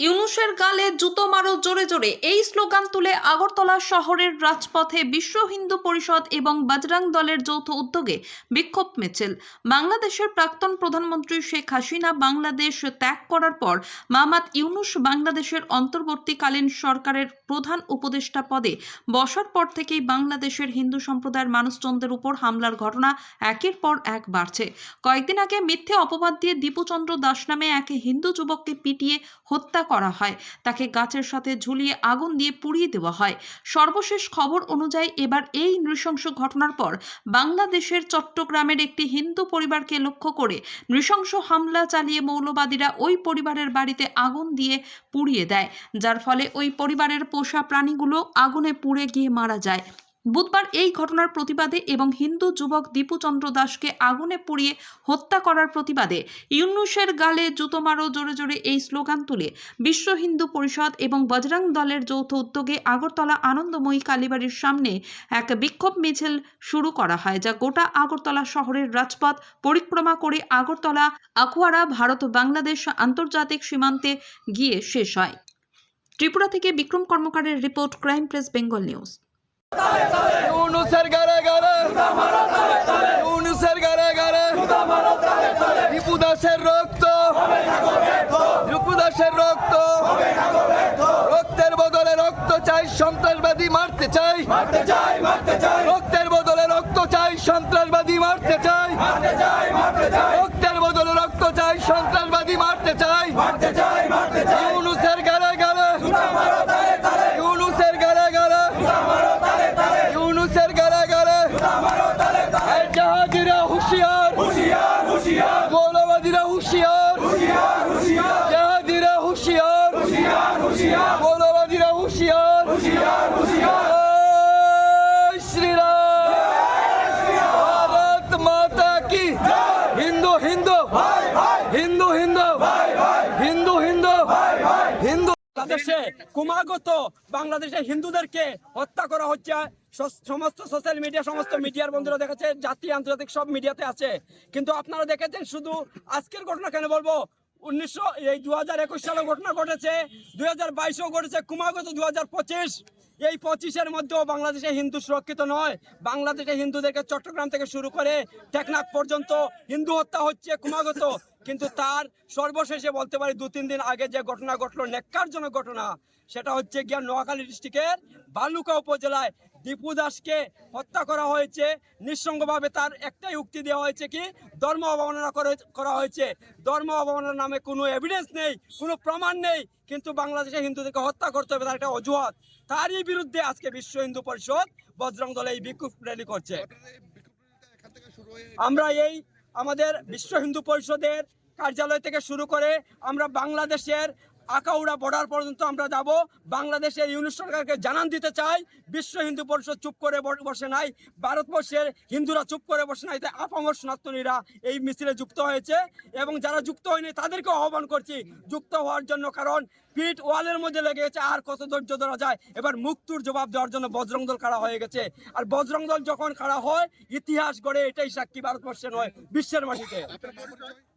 ইউনুসের গালে জুতো মারো জোরে জোরে, এই স্লোগান তুলে আগরতলা শহরের রাজপথে বিশ্ব হিন্দু পরিষদ এবং বজরং দলের যৌথ উদ্যোগে বিক্ষোভ মিছিল। বাংলাদেশের প্রাক্তন প্রধানমন্ত্রী শেখ হাসিনা বাংলাদেশ ত্যাগ করার পর মামাত ইউনুস বাংলাদেশের অন্তর্বর্তীকালীন সরকারের প্রধান উপদেষ্টা পদে বসার পর থেকেই বাংলাদেশের হিন্দু সম্প্রদায়ের মানুষজনদের উপর হামলার ঘটনা একের পর এক বাড়ছে। কয়েকদিন আগে মিথ্যে অপবাদ দিয়ে দীপুচন্দ্র দাস নামে এক হিন্দু যুবককে পিটিয়ে হত্যা করা হয়। তাকে গাছের সাথে ঝুলিয়ে আগুন দিয়ে পুড়িয়ে দেওয়া হয়। সর্বশেষ খবর অনুযায়ী এবার এই নৃশংস ঘটনার পর বাংলাদেশের চট্টগ্রামের একটি হিন্দু পরিবারকে লক্ষ্য করে নৃশংস হামলা চালিয়ে মৌলবাদীরা ওই পরিবারের বাড়িতে আগুন দিয়ে পুড়িয়ে দেয়। যার ফলে ওই পরিবারের পোষা প্রাণীগুলো আগুনে পুড়ে গিয়ে মারা যায়। বুধবার এই ঘটনার প্রতিবাদে এবং হিন্দু যুবক দীপুচন্দ্র দাসকে আগুনে পুড়িয়ে হত্যা করার প্রতিবাদে ইউনুসের গালে জুতো মারো জোরে জোরে এই স্লোগান তুলে বিশ্ব হিন্দু পরিষদ এবং বজরং দলের যৌথ উদ্যোগে আগরতলা আনন্দময়ী কালীবাড়ির সামনে এক বিক্ষোভ মিছিল শুরু করা হয়, যা গোটা আগরতলা শহরের রাজপথ পরিক্রমা করে আগরতলা আখোয়ারা ভারত বাংলাদেশ আন্তর্জাতিক সীমান্তে গিয়ে শেষ হয়। ত্রিপুরা থেকে Bikram কর্মকারের report crime press, Bengal news. ইউনুসের গারে গারে ইউনুসের গারে গারে দাসের রক্ত। দীপু দাসের রক্ত। রক্তের বদলে রক্ত চাই, সন্ত্রাসবাদী মারতে চাই। রক্তের বদলে রক্ত চাই, সন্ত্রাসবাদী মারতে চাই। রক্তের বদলে রক্ত চাই, সন্ত্রাসবাদী মারতে চাই ইউনুসের গারে গারে ইউনুসের গারে গারে ইউনুসের গারে গারে এই জাহাজিরা হুঁশিয়ার মৌলবাদীরা হুঁশিয়ার জাহাজিরা হুঁশিয়ার মৌলবাদীরা হুঁশিয়ার জয় শ্রীরাম ভারত মাতা কি হিন্দু হিন্দু হিন্দু হিন্দু হিন্দু হিন্দু হিন্দু বাংলাদেশে ক্রমাগত বাংলাদেশে হিন্দুদেরকে হত্যা করা হচ্ছে। সমস্ত সোশ্যাল মিডিয়া সমস্ত মিডিয়ার বন্ধুরা দেখাচ্ছে জাতীয় আন্তর্জাতিক সব মিডিয়াতে আছে। কিন্তু আপনারা দেখেছেন শুধু আজকের ঘটনা কেন বলব? উনিশশো, এই দু হাজার একুশ সালে ঘটনা ঘটেছে দুই হাজার বাইশেও ঘটেছে, ক্রমাগত দু হাজার পঁচিশ। এই পঁচিশের মধ্যেও বাংলাদেশে হিন্দু সুরক্ষিত নয়। বাংলাদেশে হিন্দুদেরকে চট্টগ্রাম থেকে শুরু করে টেকনাফ পর্যন্ত হিন্দু হত্যা হচ্ছে, ক্রমাগত। কিন্তু তার সর্বশেষে বলতে পারি দু তিন দিন আগে যে ঘটনা ঘটলো নেককারজনক ঘটনা সেটা হচ্ছে গিয়া নোয়াখালী ডিস্ট্রিক্টের বালুকা উপজেলায় দীপু দাসকে হত্যা করা হয়েছে। নিঃসঙ্গভাবে তার একটাই উক্তি দেওয়া হয়েছে কি ধর্ম অবমাননা করে- করা হয়েছে। ধর্ম অবমাননার নামে কোনো এভিডেন্স নেই কোনো প্রমাণ নেই কিন্তু বাংলাদেশে হিন্দুদেরকে হত্যা করতে হবে তার একটা অজুহাত। তারই বিরুদ্ধে আজকে বিশ্ব হিন্দু পরিষদ বজরং দল এই বিক্ষোভ র্যালি করছে। আমরা এই আমাদের বিশ্ব হিন্দু পরিষদের কার্যালয় থেকে শুরু করে আমরা বাংলাদেশের আকাউড়া বর্ডার পর্যন্ত আমরা যাব। বাংলাদেশের ইউনিট সরকারকে জানান দিতে চাই। বিশ্ব হিন্দু পরিষদ চুপ করে বসে নাই। ভারতবর্ষের হিন্দুরা চুপ করে বসে নাই। তাই সনাতনীরা এই মিছিলে যুক্ত হয়েছে এবং যারা যুক্ত হয়নি তাদেরকে আহ্বান করছি যুক্ত হওয়ার জন্য কারণ পিঠ ওয়ালের মধ্যে লেগে গেছে। আর কত ধৈর্য ধরা যায়? এবার মুক্তুর জবাব দেওয়ার জন্য বজরং দল খাড়া হয়ে গেছে। আর বজরং দল যখন খাড়া হয়, ইতিহাস গড়ে এটাই সাক্ষী ভারতবর্ষে নয়, বিশ্বের মাটিতে।